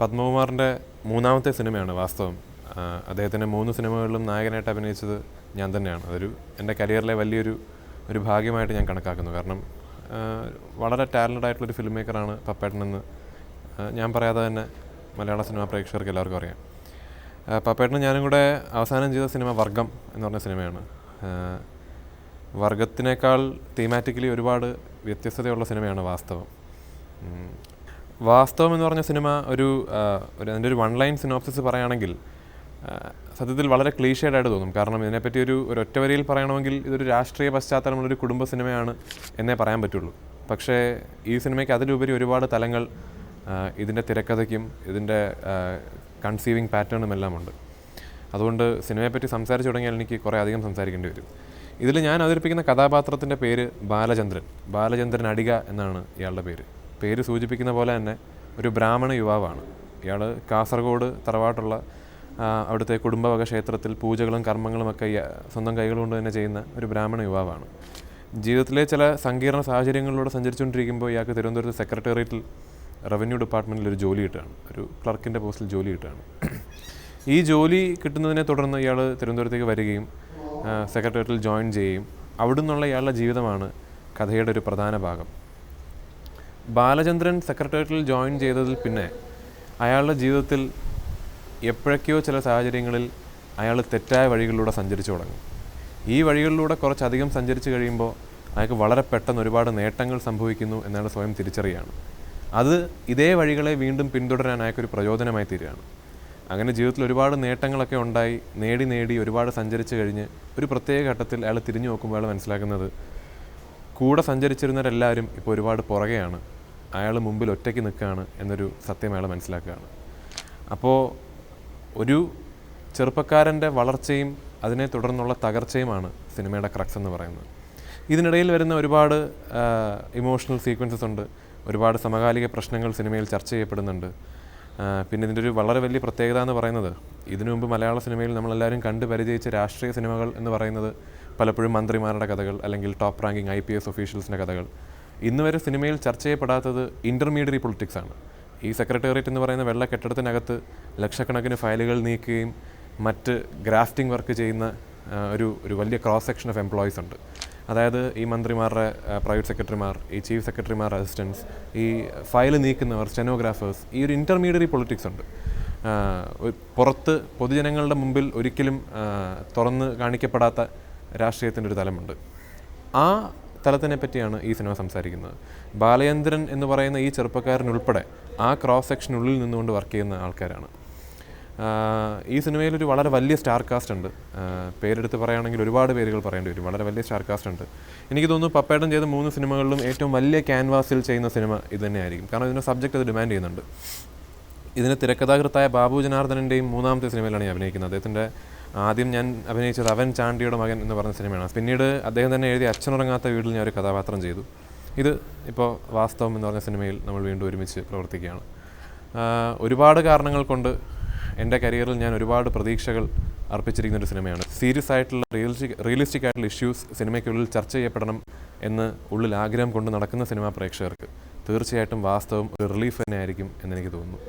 പത്മകുമാറിന്റെ മൂന്നാമത്തെ സിനിമയാണ് വാസ്തവം. അദ്ദേഹത്തിന്റെ മൂന്ന് സിനിമകളിലും നായകനായിട്ട് അഭിനയിച്ചത് ഞാൻ തന്നെയാണ്. അതൊരു എന്റെ കരിയറിലെ വലിയൊരു ഒരു ഭാഗ്യമായിട്ട് ഞാൻ കണക്കാക്കുന്നു. കാരണം വളരെ ടാലന്റ് ആയിട്ടുള്ളൊരു ഫിലിം മേക്കറാണ് പപ്പേട്ടനെന്ന് ഞാൻ പറയാതെ തന്നെ മലയാള സിനിമാ പ്രേക്ഷകർക്ക് എല്ലാവർക്കും അറിയാം. പപ്പേട്ടന് ഞാനും കൂടെ അവസാനം ചെയ്ത സിനിമ വർഗം എന്ന് പറഞ്ഞ സിനിമയാണ്. വർഗത്തിനേക്കാൾ തീമാറ്റിക്കലി ഒരുപാട് വ്യത്യസ്തതയുള്ള സിനിമയാണ് വാസ്തവം. വാസ്തവം എന്ന് പറഞ്ഞ സിനിമ ഒരു ഒരു അതിന്റെ ഒരു വൺ ലൈൻ സിനോപ്സിസ് പറയുകയാണെങ്കിൽ സത്യത്തിൽ വളരെ ക്ലീഷേഡായിട്ട് തോന്നും. കാരണം ഇതിനെപ്പറ്റി ഒരു ഒരു ഒറ്റവരിയിൽ പറയണമെങ്കിൽ ഇതൊരു രാഷ്ട്രീയ പശ്ചാത്തലമുള്ളൊരു കുടുംബ സിനിമയാണ് എന്നേ പറയാൻ പറ്റുള്ളൂ. പക്ഷേ ഈ സിനിമയ്ക്ക് അതിലുപരി ഒരുപാട് തലങ്ങൾ ഇതിന്റെ തിരക്കഥയ്ക്കും ഇതിന്റെ കൺസീവിങ് പാറ്റേണും എല്ലാം ഉണ്ട് അതുകൊണ്ട് സിനിമയെപ്പറ്റി സംസാരിച്ചു തുടങ്ങിയാൽ എനിക്ക് കുറേ അധികം സംസാരിക്കേണ്ടി വരും. ഇതിൽ ഞാൻ അവതരിപ്പിക്കുന്ന കഥാപാത്രത്തിന്റെ പേര് ബാലചന്ദ്രൻ. ബാലചന്ദ്രൻ അടിക എന്നാണ് ഇയാളുടെ പേര്. പേര് സൂചിപ്പിക്കുന്ന പോലെ തന്നെ ഒരു ബ്രാഹ്മണ യുവാവാണ്. ഇയാൾ കാസർഗോഡ് തറവാട്ടുള്ള അവിടുത്തെ കുടുംബവക ക്ഷേത്രത്തിൽ പൂജകളും കർമ്മങ്ങളും ഒക്കെ സ്വന്തം കൈകളുകൊണ്ട് തന്നെ ചെയ്യുന്ന ഒരു ബ്രാഹ്മണ യുവാവാണ്. ജീവിതത്തിലെ ചില സങ്കീർണ സാഹചര്യങ്ങളിലൂടെ സഞ്ചരിച്ചുകൊണ്ടിരിക്കുമ്പോൾ ഇയാൾക്ക് തിരുവനന്തപുരത്ത് സെക്രട്ടേറിയറ്റിൽ റവന്യൂ ഡിപ്പാർട്ട്മെന്റിൽ ഒരു ജോലി കിട്ടുകയാണ്. ഒരു ക്ലർക്കിന്റെ പോസ്റ്റിൽ ജോലി കിട്ടുകയാണ്. ഈ ജോലി കിട്ടുന്നതിനെ തുടർന്ന് ഇയാൾ തിരുവനന്തപുരത്തേക്ക് വരികയും സെക്രട്ടേറിയറ്റിൽ ജോയിൻ ചെയ്യുകയും അവിടുന്നുള്ള ഇയാളുടെ ജീവിതമാണ് കഥയുടെ ഒരു പ്രധാന ഭാഗം. ബാലചന്ദ്രൻ സെക്രട്ടേറിയറ്റിൽ ജോയിൻ ചെയ്തതിൽ പിന്നെ അയാളുടെ ജീവിതത്തിൽ എപ്പോഴൊക്കെയോ ചില സാഹചര്യങ്ങളിൽ അയാൾ തെറ്റായ വഴികളിലൂടെ സഞ്ചരിച്ചു തുടങ്ങും. ഈ വഴികളിലൂടെ കുറച്ചധികം സഞ്ചരിച്ചു കഴിയുമ്പോൾ അയാൾക്ക് വളരെ പെട്ടെന്ന് ഒരുപാട് നേട്ടങ്ങൾ സംഭവിക്കുന്നു എന്നയാൾ സ്വയം തിരിച്ചറിയുകയാണ് അത് ഇതേ വഴികളെ വീണ്ടും പിന്തുടരാൻ അയാൾക്കൊരു പ്രചോദനമായി തീരുകയാണ്. അങ്ങനെ ജീവിതത്തിൽ ഒരുപാട് നേട്ടങ്ങളൊക്കെ ഉണ്ടായി നേടി നേടി ഒരുപാട് സഞ്ചരിച്ചു കഴിഞ്ഞ് ഒരു പ്രത്യേക ഘട്ടത്തിൽ അയാൾ തിരിഞ്ഞു നോക്കുമ്പോൾ അയാൾ മനസ്സിലാക്കുന്നത് കൂടെ സഞ്ചരിച്ചിരുന്നവരെല്ലാവരും ഇപ്പോൾ ഒരുപാട് പുറകെയാണ്. അയാൾ മുമ്പിൽ ഒറ്റയ്ക്ക് നിൽക്കുകയാണ് എന്നൊരു സത്യം അയാൾ മനസ്സിലാക്കുകയാണ്. അപ്പോൾ ഒരു ചെറുപ്പക്കാരന്റെ വളർച്ചയും അതിനെ തുടർന്നുള്ള തകർച്ചയുമാണ് സിനിമയുടെ ക്രക്സ് എന്ന് പറയുന്നത്. ഇതിനിടയിൽ വരുന്ന ഒരുപാട് ഇമോഷണൽ സീക്വൻസസ് ഉണ്ട്. ഒരുപാട് സമകാലിക പ്രശ്നങ്ങൾ സിനിമയിൽ ചർച്ച ചെയ്യപ്പെടുന്നുണ്ട്. പിന്നെ ഇതിന്റെ ഒരു വളരെ വലിയ പ്രത്യേകത എന്ന് പറയുന്നത് ഇതിനു മുമ്പ് മലയാള സിനിമയിൽ നമ്മളെല്ലാവരും കണ്ട് പരിചയിച്ച രാഷ്ട്രീയ സിനിമകൾ എന്ന് പറയുന്നത് പലപ്പോഴും മന്ത്രിമാരുടെ കഥകൾ അല്ലെങ്കിൽ top ranking I P S ഒഫീഷ്യൽസിന്റെ കഥകൾ. ഇന്ന് വരെ സിനിമയിൽ ചർച്ച ചെയ്യപ്പെടാത്തത് ഇന്റർമീഡിയറി പൊളിറ്റിക്സ് ആണ്. ഈ സെക്രട്ടേറിയറ്റ് എന്ന് പറയുന്ന വെള്ള കെട്ടിടത്തിനകത്ത് ലക്ഷക്കണക്കിന് ഫയലുകൾ നീക്കുകയും മറ്റ് ഗ്രാഫ്റ്റിംഗ് വർക്ക് ചെയ്യുന്ന ഒരു ഒരു വലിയ ക്രോസ് സെക്ഷൻ ഓഫ് എംപ്ലോയീസ് ഉണ്ട്. അതായത് ഈ മന്ത്രിമാരുടെ പ്രൈവറ്റ് സെക്രട്ടറിമാർ ഈ ചീഫ് സെക്രട്ടറിമാർ അസിസ്റ്റൻസ് ഈ ഫയൽ നീക്കുന്നവർ സ്റ്റെനോഗ്രാഫേഴ്സ് ഈ ഒരു ഇന്റർമീഡിയറി പൊളിറ്റിക്സ് ഉണ്ട്. പുറത്ത് പൊതുജനങ്ങളുടെ മുമ്പിൽ ഒരിക്കലും തുറന്ന് കാണിക്കപ്പെടാത്ത രാഷ്ട്രീയത്തിന്റെ ഒരു തലമുണ്ട്. ആ തലത്തിനെ പറ്റിയാണ് ഈ സിനിമ സംസാരിക്കുന്നത്. ബാലചന്ദ്രൻ എന്ന് പറയുന്ന ഈ ചെറുപ്പക്കാരനുൾപ്പെടെ ആ ക്രോസ് സെക്ഷനുള്ളിൽ നിന്നുകൊണ്ട് വർക്ക് ചെയ്യുന്ന ആൾക്കാരാണ്. ഈ സിനിമയിൽ ഒരു വളരെ വലിയ സ്റ്റാർ കാസ്റ്റ് ഉണ്ട്. പേരെടുത്ത് പറയുകയാണെങ്കിൽ ഒരുപാട് പേരുകൾ പറയേണ്ടി വരും. വളരെ വലിയ സ്റ്റാർ കാസ്റ്റ് ഉണ്ട്. എനിക്ക് തോന്നുന്നു പപ്പേട്ടൻ ചെയ്ത മൂന്ന് സിനിമകളിലും ഏറ്റവും വലിയ ക്യാൻവാസിൽ ചെയ്യുന്ന സിനിമ ഇത് തന്നെയായിരിക്കും. കാരണം ഇതിന്റെ സബ്ജക്റ്റ് അത് ഡിമാൻഡ് ചെയ്യുന്നുണ്ട്. ഇതിന് തിരക്കഥാകൃത്തായ ബാബു ജനാർദ്ദനന്റെയും മൂന്നാമത്തെ സിനിമയിലാണ് ഞാൻ അഭിനയിക്കുന്നത്. അദ്ദേഹത്തിന്റെ ആദ്യം ഞാൻ അഭിനയിച്ചത് അവൻ ചാണ്ടിയുടെ മകൻ എന്ന് പറഞ്ഞ സിനിമയാണ്. പിന്നീട് അദ്ദേഹം തന്നെ എഴുതിയ അച്ഛനുറങ്ങാത്ത വീട്ടിൽ ഞാൻ ഒരു കഥാപാത്രം ചെയ്തു. ഇത് ഇപ്പോൾ വാസ്തവം എന്ന് പറഞ്ഞ സിനിമയിൽ നമ്മൾ വീണ്ടും ഒരുമിച്ച് പ്രവർത്തിക്കുകയാണ്. ഒരുപാട് കാരണങ്ങൾ കൊണ്ട് എന്റെ കരിയറിൽ ഞാൻ ഒരുപാട് പ്രതീക്ഷകൾ അർപ്പിച്ചിരിക്കുന്ന ഒരു സിനിമയാണ്. സീരിയസ് ആയിട്ടുള്ള റിയലിസ്റ്റിക് റിയലിസ്റ്റിക് ആയിട്ടുള്ള ഇഷ്യൂസ് സിനിമയ്ക്കുള്ളിൽ ചർച്ച ചെയ്യപ്പെടണം എന്ന് ഉള്ളിൽ ആഗ്രഹം കൊണ്ട് നടക്കുന്ന സിനിമാ പ്രേക്ഷകർക്ക് തീർച്ചയായിട്ടും വാസ്തവം ഒരു റിലീഫ് തന്നെ ആയിരിക്കും എന്നെനിക്ക് തോന്നുന്നു.